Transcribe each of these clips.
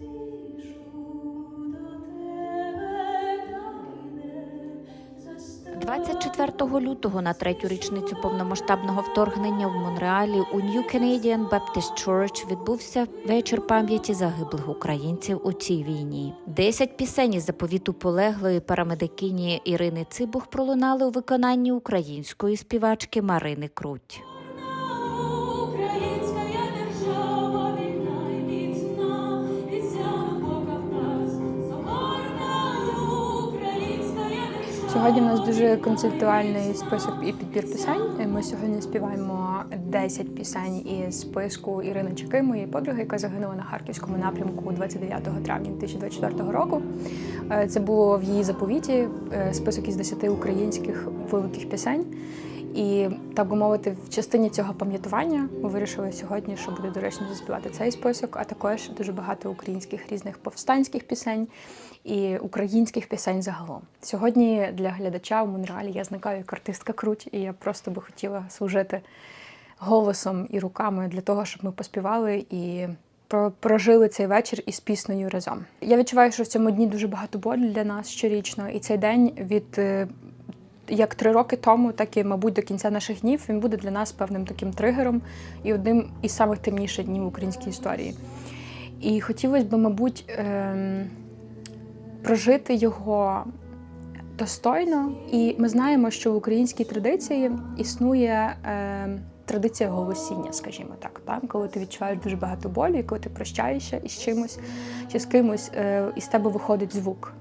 – 24 лютого на третю річницю повномасштабного вторгнення в Монреалі у New Canadian Baptist Church відбувся вечір пам'яті загиблих українців у цій війні. Десять пісень із заповіту полеглої парамедикині Ірини Цибух пролунали у виконанні української співачки Марини Круть. Сьогодні у нас дуже концептуальний список і підбір пісень. Ми сьогодні співаємо 10 пісень із списку Ірини Чаки, моєї подруги, яка загинула на харківському напрямку 29 травня 2024 року. Е, Це було в її заповіті е, список із 10 українських великих пісень. І так би мовити, в частині цього пам'ятування ми вирішили сьогодні, що буде доречно заспівати цей список, а також дуже багато українських різних повстанських пісень і українських пісень загалом. Сьогодні для глядача в Монреалі я зникаю як артистка круть, і я просто би хотіла служити голосом і руками для того, щоб ми поспівали і прожили цей вечір із піснею разом. Я відчуваю, що в цьому дні дуже багато болі для нас щорічно, і цей день від. Як три роки тому, так і, мабуть, до кінця наших днів він буде для нас певним таким тригером і одним із самих темніших днів в українській історії. І хотілося б, мабуть, ем, прожити його достойно. І ми знаємо, що в українській традиції існує ем, традиція голосіння, скажімо так, там, коли ти відчуваєш дуже багато болю, і коли ти прощаєшся із чимось чи з кимось, е, із тебе виходить звук.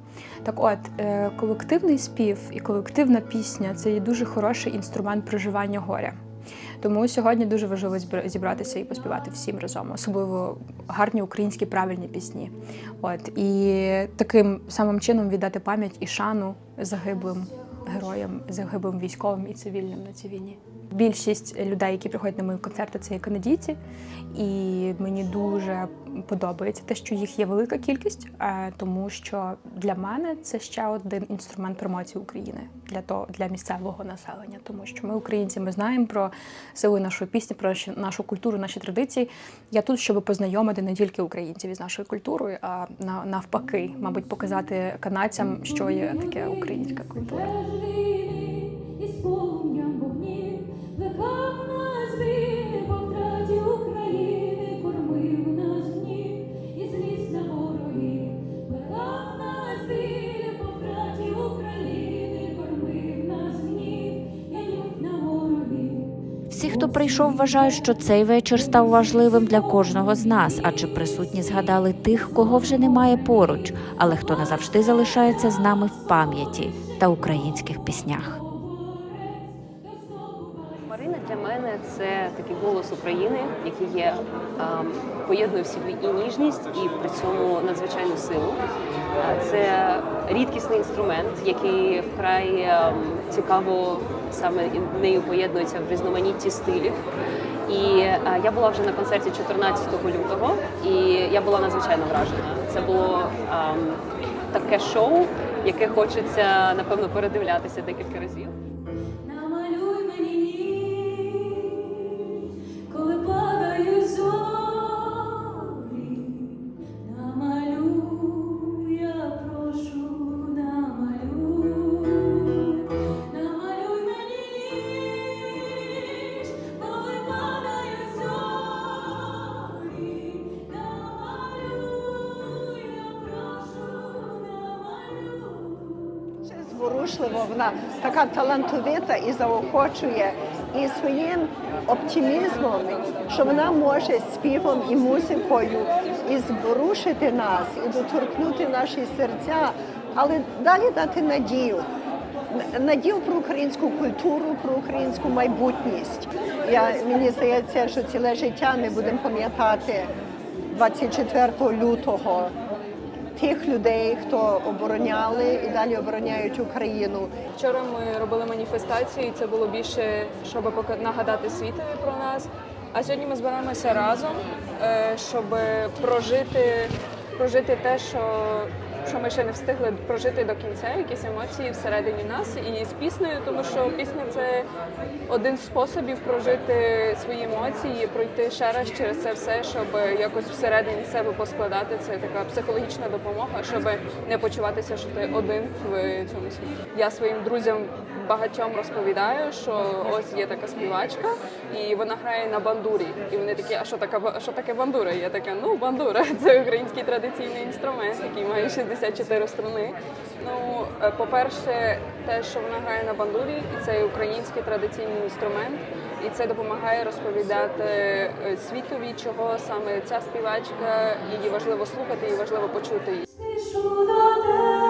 Так от, е, колективний спів і колективна пісня це є дуже хороший інструмент проживання горя. Тому сьогодні дуже важливо зібратися і поспівати всім разом, особливо гарні українські правильні пісні. От і таким самим чином віддати пам'ять і шану загиблим героям, загиблим військовим і цивільним на цій війні. Більшість людей, які приходять на мої концерти, це є канадійці, і мені дуже подобається те, що їх є велика кількість, е, тому що для мене це ще один інструмент промоції України для того для місцевого населення, тому що ми, українці, ми знаємо про сили нашої пісні, про нашу культуру, наші традиції. Я тут, щоб познайомити не тільки українців із нашою культурою, а на- навпаки, мабуть, показати канадцям, що є таке українська культура. Прийшов, вважають, що цей вечір став важливим для кожного з нас, адже присутні згадали тих, кого вже немає поруч, але хто назавжди залишається з нами в пам'яті та українських піснях. Марина для мене це такий голос України, який є ем, поєднує в собі і ніжність, і при цьому надзвичайну силу. Це рідкісний інструмент, який вкрай ем, цікаво саме нею поєднується в різноманітті стилів. І а, я була вже на концерті 14 лютого, і я була надзвичайно вражена. Це було а, таке шоу, яке хочеться напевно передивлятися декілька разів. Зворушливо, вона така талантовита і заохочує і своїм оптимізмом, що вона може співом і музикою і зворушити нас, і доторкнути наші серця, але далі дати надію. Надію про українську культуру, про українську майбутність. Я, мені здається, що ціле життя ми будемо пам'ятати 24 лютого тих людей, хто обороняли і далі обороняють Україну. Вчора ми робили маніфестацію, і це було більше, щоб нагадати світові про нас. А сьогодні ми збираємося разом, е, щоб прожити, прожити те, що, що ми ще не встигли прожити до кінця якісь емоції всередині нас і з піснею, тому що пісня це один з способів прожити свої емоції, пройти ще раз через це все, щоб якось всередині себе поскладати. Це така психологічна допомога, щоб не почуватися, що ти один в цьому світі. Я своїм друзям багатьом розповідаю, що ось є така співачка, і вона грає на бандурі. І вони такі, а що така що таке бандура? Я така, ну бандура, це український традиційний інструмент, який має 64 страни. Ну, е, по-перше, те, що вона грає на бандурі, і це український традиційний інструмент, і це допомагає розповідати е, світові, чого саме ця співачка, її важливо слухати, її важливо почути. Тебе,